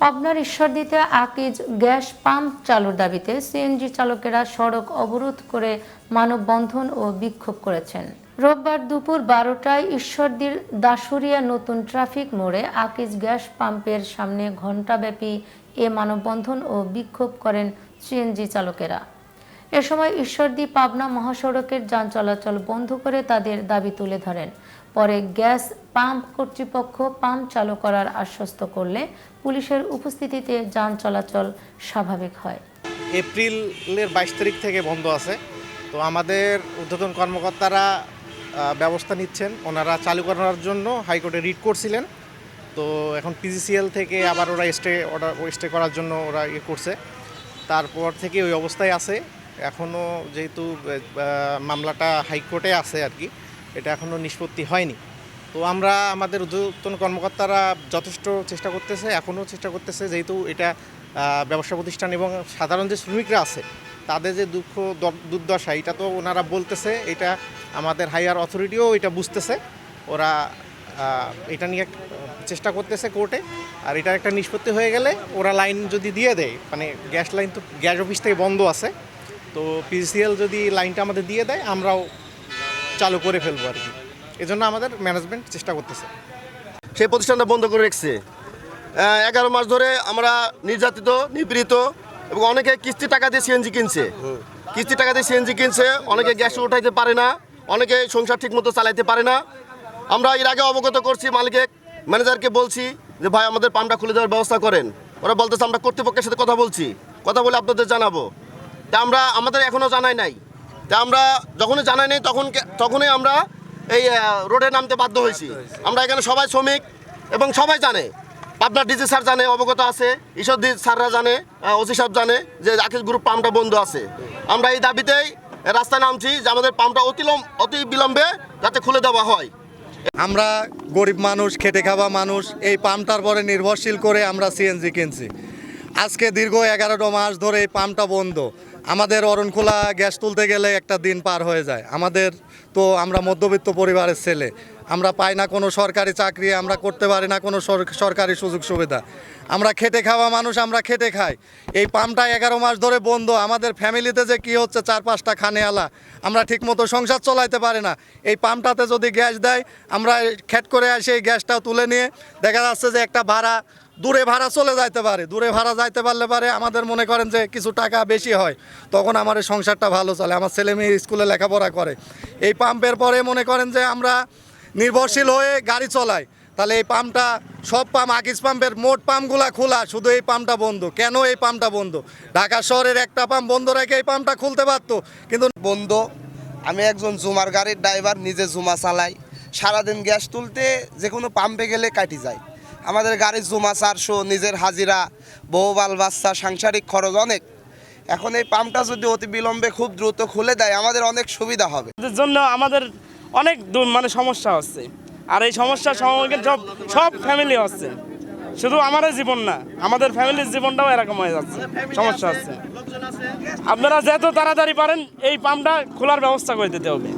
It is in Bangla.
পাবনার ঈশ্বরদীতে আকিজ গ্যাস পাম্প চালুর দাবিতে সিএনজি চালকেরা সড়ক অবরোধ করে মানববন্ধন ও বিক্ষোভ করেছেন। রোববার দুপুর বারোটায় ঈশ্বরদীর দাসুরিয়া নতুন ট্রাফিক মোড়ে আকিজ গ্যাস পাম্পের সামনে ঘণ্টাব্যাপী এ মানববন্ধন ও বিক্ষোভ করেন সিএনজি চালকেরা। এ সময় ঈশ্বরদী পাবনা মহাসড়কের যান চলাচল বন্ধ করে তাদের দাবি তুলে ধরেন। পরে গ্যাস পাম্প কর্তৃপক্ষ পাম্প চালু করার আশ্বস্ত করলে পুলিশের উপস্থিতিতে যান চলাচল স্বাভাবিক হয়। এপ্রিলের বাইশ তারিখ থেকে বন্ধ আছে। তো আমাদের ঊর্ধ্বতন কর্মকর্তারা ব্যবস্থা নিচ্ছেন। ওনারা চালু করার জন্য হাইকোর্টে রিট করছিলেন। তো এখন পিজিসিএল থেকে আবার ওরা স্টে অর্ডার স্টে করার জন্য ওরা ইয়ে করছে। তারপর থেকে ওই অবস্থায় আছে। এখনও যেহেতু মামলাটা হাইকোর্টে আছে আর কি। এটা এখনও নিষ্পত্তি হয়নি। তো আমরা আমাদের ঊর্ধ্বতন কর্মকর্তারা যথেষ্ট চেষ্টা করতেছে এখনও চেষ্টা করতেছে যেহেতু এটা ব্যবসা প্রতিষ্ঠান এবং সাধারণ যে শ্রমিকরা আছে, তাদের যে দুঃখ দুর্দশা, এটা তো ওনারা বলতেছে, এটা আমাদের হাইয়ার অথরিটিও এটা বুঝতেছে। ওরা এটা নিয়ে চেষ্টা করতেছে কোর্টে, আর এটার একটা নিষ্পত্তি হয়ে গেলে ওরা লাইন যদি দিয়ে দেয় মানে গ্যাস লাইন তো, গ্যাস অফিস থেকে বন্ধ আছে, তো পিসিএল যদি লাইনটা আমাদের দিয়ে দেয়, আমরাও চালু করে ফেলব আর কি। এজন্য আমাদের ম্যানেজমেন্ট চেষ্টা করতেছে। সেই প্রতিষ্ঠানটা বন্ধ করে রেখেছে। এগারো মাস ধরে আমরা নির্যাতিত, নিপীড়িত এবং অনেকে কিস্তি টাকা দিয়ে সিএনজি কিনছে। কিস্তি টাকা দিয়ে সিএনজি কিনছে, অনেকে গ্যাস উঠাইতে পারে না, অনেকে সংসার ঠিকমতো চালাইতে পারে না। আমরা এর আগে অবগত করছি মালিকে ম্যানেজারকে বলছি যে, ভাই, আমাদের পাম্পটা খুলে দেওয়ার ব্যবস্থা করেন। ওরা বলতেছে, আমরা কর্তৃপক্ষের সাথে কথা বলছি, কথা বলে আপনাদের জানাব। তা আমরা, আমাদের এখনও জানাই নাই। তা আমরা যখনই জানাই নাই, তখন তখনই আমরা এই রোডে নামতে বাধ্য হয়েছি। আমরা এখানে সবাই শ্রমিক এবং সবাই জানে। পাবনার ডিজি স্যার জানে, অবগত আছে ঈশ্বরদী স্যাররা জানে ওসি সাহেব জানে যে আকিস গ্রুপ পাম্পটা বন্ধ আছে। আমরা এই দাবিতেই রাস্তায় নামছি যে আমাদের পাম্পটা অতিলম অতি বিলম্বে যাতে খুলে দেওয়া হয়। আমরা গরিব মানুষ, খেটে খাওয়া মানুষ, এই পাম্পটার পরে নির্ভরশীল করে আমরা সিএনজি কিনছি। আজকে দীর্ঘ এগারোটা মাস ধরে এই পাম্পটা বন্ধ। আমাদের অরণখোলা গ্যাস তুলতে গেলে একটা দিন পার হয়ে যায়। আমাদের তো আমরা মধ্যবিত্ত পরিবারের ছেলে। আমরা পাই না কোনো সরকারি চাকরি, আমরা করতে পারি না কোনো সরকারি সুযোগ সুবিধা। আমরা খেটে খাওয়া মানুষ, আমরা খেটে খাই। এই পাম্পটা এগারো মাস ধরে বন্ধ। আমাদের ফ্যামিলিতে যে কি হচ্ছে, চার পাঁচটা খানে আলা আমরা ঠিকমতো সংসার চলাইতে পারি না। এই পাম্পটাতে যদি গ্যাস দেয়, আমরা খেট করে আসি এই গ্যাসটা তুলে নিয়ে। দেখা যাচ্ছে যে একটা ভাড়া দূরে ভাড়া চলে যাইতে পারে। দূরে ভাড়া যাইতে পারলে পারে আমাদের মনে করেন যে কিছু টাকা বেশি হয়, তখন আমার সংসারটা ভালো চলে। আমার ছেলে মেয়ে স্কুলে লেখাপড়া করে। এই পাম্পের পরে মনে করেন যে আমরা নির্ভরশীল হয়ে গাড়ি চলাই। তাহলে এই পাম্পটা, সব পাম্প আকিস পাম্পের মোট পাম্পগুলা খোলা, শুধু এই পাম্পটা বন্ধ। কেন এই পাম্পটা বন্ধ? ঢাকা শহরের একটা পাম্প বন্ধ রেখে এই পাম্পটা খুলতে পারতো। কিন্তু বন্ধ। আমি একজন জুমার গাড়ির ড্রাইভার, নিজে জুমা চালাই। সারাদিন গ্যাস তুলতে যে কোনো পাম্পে গেলে কাটি যায়। আমাদের গাড়ির জুমা চারশো নিজের হাজিরা বউ বাল বাচ্চা, সাংসারিক খরচ অনেক। এখন এই পাম্পটা যদি অতি বিলম্বে খুব দ্রুত খুলে দেয়, আমাদের অনেক সুবিধা হবে। এদের জন্য আমাদের অনেক মানে সমস্যা হচ্ছে। আর এই সমস্যার সমাধান সব সব ফ্যামিলি হচ্ছে। শুধু আমাদের জীবন না, আমাদের ফ্যামিলির জীবনটাও এরকম হয়ে যাচ্ছে, সমস্যা হচ্ছে। আপনারা যত তাড়াতাড়ি পারেন, এই পাম্পটা খোলার ব্যবস্থা করে দিতে হবে।